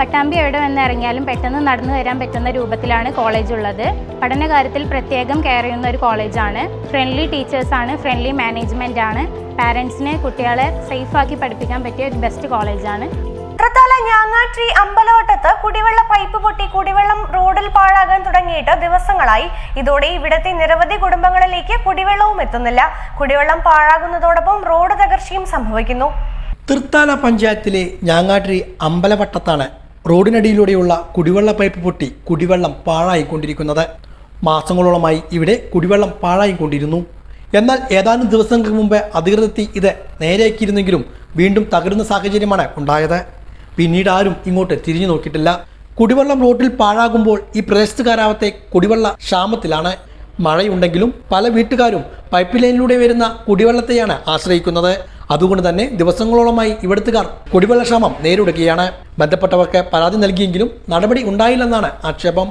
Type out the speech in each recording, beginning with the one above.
പട്ടാമ്പി എവിടെ വന്ന് ഇറങ്ങിയാലും പെട്ടെന്ന് നടന്നു വരാൻ പറ്റുന്ന രൂപത്തിലാണ് കോളേജ് ഉള്ളത്. പഠനകാര്യത്തിൽ പ്രത്യേകം കെയർ ചെയ്യുന്ന ഒരു കോളേജാണ് ഫ്രണ്ട്ലി ടീച്ചേഴ്സാണ് ഫ്രണ്ട്ലി മാനേജ്മെന്റ് ആണ്. പാരൻസിനെ കുട്ടികളെ സേഫാക്കി പഠിപ്പിക്കാൻ പറ്റിയ ഒരു ബെസ്റ്റ് കോളേജാണ് തൃത്താല ഞാങ്ങാട്രി അമ്പലവട്ടത്ത് കുടിവെള്ള പൈപ്പ് പൊട്ടി കുടിവെള്ളം റോഡിൽ പാഴാകാൻ തുടങ്ങിയിട്ട് ദിവസങ്ങളായി. ഇതോടെ ഇവിടത്തെ നിരവധി കുടുംബങ്ങളിലേക്ക് കുടിവെള്ളവും എത്തുന്നില്ല. കുടിവെള്ളം പാഴാകുന്നതോടൊപ്പം റോഡ് തകർച്ചയും സംഭവിക്കുന്നു. തൃത്താല പഞ്ചായത്തിലെ ഞാങ്ങാട്ടിരി അമ്പലവട്ടത്താണ് റോഡിനടിയിലൂടെയുള്ള കുടിവെള്ള പൈപ്പ് പൊട്ടി കുടിവെള്ളം പാഴായിക്കൊണ്ടിരിക്കുന്നത്. മാസങ്ങളോളമായി ഇവിടെ കുടിവെള്ളം പാഴായിക്കൊണ്ടിരുന്നു. എന്നാൽ ഏതാനും ദിവസങ്ങൾക്ക് മുമ്പ് അധികൃതത്തി ഇത് നേരെയാക്കിയിരുന്നെങ്കിലും വീണ്ടും തകരുന്ന സാഹചര്യമാണ് ഉണ്ടായത്. പിന്നീട് ആരും ഇങ്ങോട്ട് തിരിഞ്ഞു നോക്കിയിട്ടില്ല. കുടിവെള്ളം റോഡിൽ പാഴാകുമ്പോൾ ഈ പ്രദേശത്തുകാരാവത്തെ കുടിവെള്ള ക്ഷാമത്തിലാണ്. മഴയുണ്ടെങ്കിലും പല വീട്ടുകാരും പൈപ്പ് ലൈനിലൂടെ വരുന്ന കുടിവെള്ളത്തെയാണ് ആശ്രയിക്കുന്നത്. അതുകൊണ്ട് തന്നെ ദിവസങ്ങളോളമായി ഇവിടുത്തുകാർ കുടിവെള്ളക്ഷാമം നേരിടുകയാണ്. ബന്ധപ്പെട്ടവർക്ക് പരാതി നൽകിയെങ്കിലും നടപടി ഉണ്ടായില്ലെന്നാണ് ആക്ഷേപം.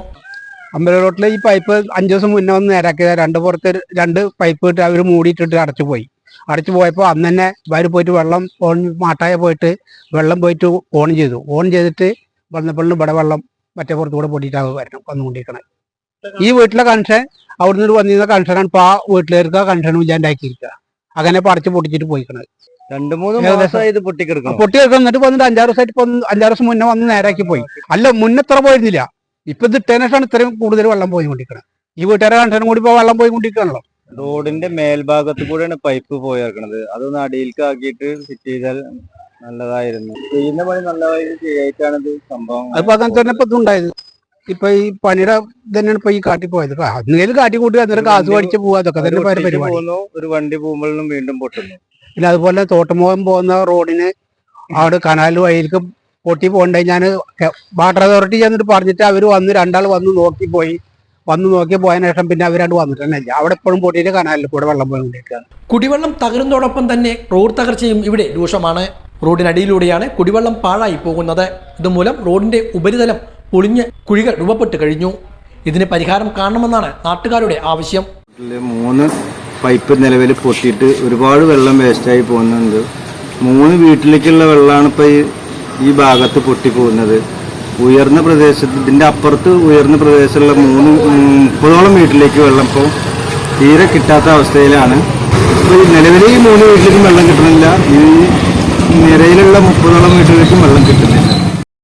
അമ്പല റോട്ടിലെ ഈ പൈപ്പ് അഞ്ചു ദിവസം മുന്നേ വന്ന് നേരാക്കിയത്. രണ്ട് പുറത്ത് രണ്ട് പൈപ്പ് ഇട്ട് അവർ മൂടിയിട്ടിട്ട് അടച്ചു പോയി. അടച്ചു പോയപ്പോൾ അന്ന് തന്നെ ഇവർ പോയിട്ട് വെള്ളം ഓൺ മാട്ടായ പോയിട്ട് വെള്ളം പോയിട്ട് ഓൺ ചെയ്തു. ഓൺ ചെയ്തിട്ട് വന്നപ്പോഴും ഇവിടെ വെള്ളം മറ്റേ പുറത്തുകൂടെ പൊട്ടിയിട്ടാണ് വരണം വന്നുകൊണ്ടിരിക്കണത്. ഈ വീട്ടിലെ കൺഷൻ അവിടുന്ന് വന്നിരുന്ന കൺഷനാണ് ഇപ്പോൾ ആ വീട്ടിലേക്ക് കൺഷൻ ഉണ്ടാക്കിയിരിക്കുക അങ്ങനെ ഇപ്പൊ അടച്ച് പൊട്ടിച്ചിട്ട് പോയിക്കണത്. രണ്ടു മൂന്ന്. മാസമായി ഇത് എന്നിട്ട് വന്നിട്ട് അഞ്ചാറ് ദിവസമായിട്ട് ഇപ്പൊ അഞ്ചാറ് ദിവസം മുന്നേ വന്ന് നേരാക്കി പോയി. അല്ല മുന്നേ ഇത്ര പോയിരുന്നില്ല. ഇപ്പൊ ഇത് ഇട്ടേനേഷാണ് ഇത്രയും കൂടുതൽ വെള്ളം പോയിക്കൊണ്ടിരിക്കുന്നത് ഈ വീട്ടുകാരെ കണ്ടനും കൂടി ഇപ്പൊ വെള്ളം പോയിക്കൊണ്ടിരിക്കുകയാണല്ലോ റോഡിന്റെ മേൽഭാഗത്ത് കൂടെയാണ് പൈപ്പ് പോയിറക്കണത് അതൊന്ന് അടിയിലേക്ക് ആക്കിയിട്ട് ഫിറ്റ് ചെയ്താൽ നല്ലതായിരുന്നു. ചെയ്യുന്ന പണി നല്ലതായി ചെയ്യായിട്ടാണ് ഇത് സംഭവം അങ്ങനെ തന്നെ ഇപ്പൊ ഇതുണ്ടായത് ഇപ്പൊ ഈ പണിയുടെ തന്നെയാണ് ഇപ്പൊ ഈ കാട്ടി പോയത്. അന്നേലും കാട്ടി കൂട്ടി അന്നേരം കാസ് പഠിച്ച് പോവാ. അതൊക്കെ തന്നെ ഒരു വണ്ടി പോകുമ്പോഴും വീണ്ടും പൊട്ടുന്നു. പിന്നെ അതുപോലെ തോട്ടുമുഖം പോകുന്ന റോഡിന് അവിടെ കനാല് വഴിയിലേക്ക് പൊട്ടി പോകണ്ടേ ഞാൻ വാട്ടർ അതോറിറ്റി ചെന്നിട്ട് പറഞ്ഞിട്ട് അവർ വന്ന് രണ്ടാൾ വന്ന് നോക്കി പോയി. വന്ന് നോക്കി പോയതിനു ശേഷം പിന്നെ അവരണ്ട് വന്നിട്ട് തന്നെ ഇല്ല. അവിടെ എപ്പോഴും പൊട്ടിയിട്ട് കനാലിൽ കൂടെ വെള്ളം പോയിക്കൊണ്ടിരിക്കുകയാണ് കുടിവെള്ളം തകരുന്നതോടൊപ്പം തന്നെ റോഡ് തകർച്ചയും ഇവിടെ രൂക്ഷമാണ്. റോഡിനടിയിലൂടെയാണ് കുടിവെള്ളം പാഴായി പോകുന്നത്. ഇതുമൂലം റോഡിന്റെ ഉപരിതലം പൊളിഞ്ഞ് കുഴികൾ രൂപപ്പെട്ട് കഴിഞ്ഞു. ഇതിന് പരിഹാരം കാണണമെന്നാണ് നാട്ടുകാരുടെ ആവശ്യം. മൂന്ന് പൈപ്പ് നിലവിൽ പൊട്ടിയിട്ട് ഒരുപാട് വെള്ളം വേസ്റ്റായി പോകുന്നുണ്ട്. മൂന്ന് വീട്ടിലേക്കുള്ള വെള്ളമാണ് ഇപ്പോൾ ഈ ഈ ഭാഗത്ത് പൊട്ടി പോകുന്നത് ഉയർന്ന പ്രദേശത്ത് ഇതിന്റെ അപ്പുറത്ത് ഉയർന്ന പ്രദേശമുള്ള മൂന്ന് മുപ്പതോളം വീട്ടിലേക്ക് വെള്ളം ഇപ്പോൾ തീരെ കിട്ടാത്ത അവസ്ഥയിലാണ്. ഇപ്പോൾ നിലവിൽ ഈ മൂന്ന് വീട്ടിലേക്കും വെള്ളം കിട്ടുന്നില്ല. ഈ നിരയിലുള്ള മുപ്പതോളം വീട്ടിലേക്കും വെള്ളം കിട്ടുന്നില്ല.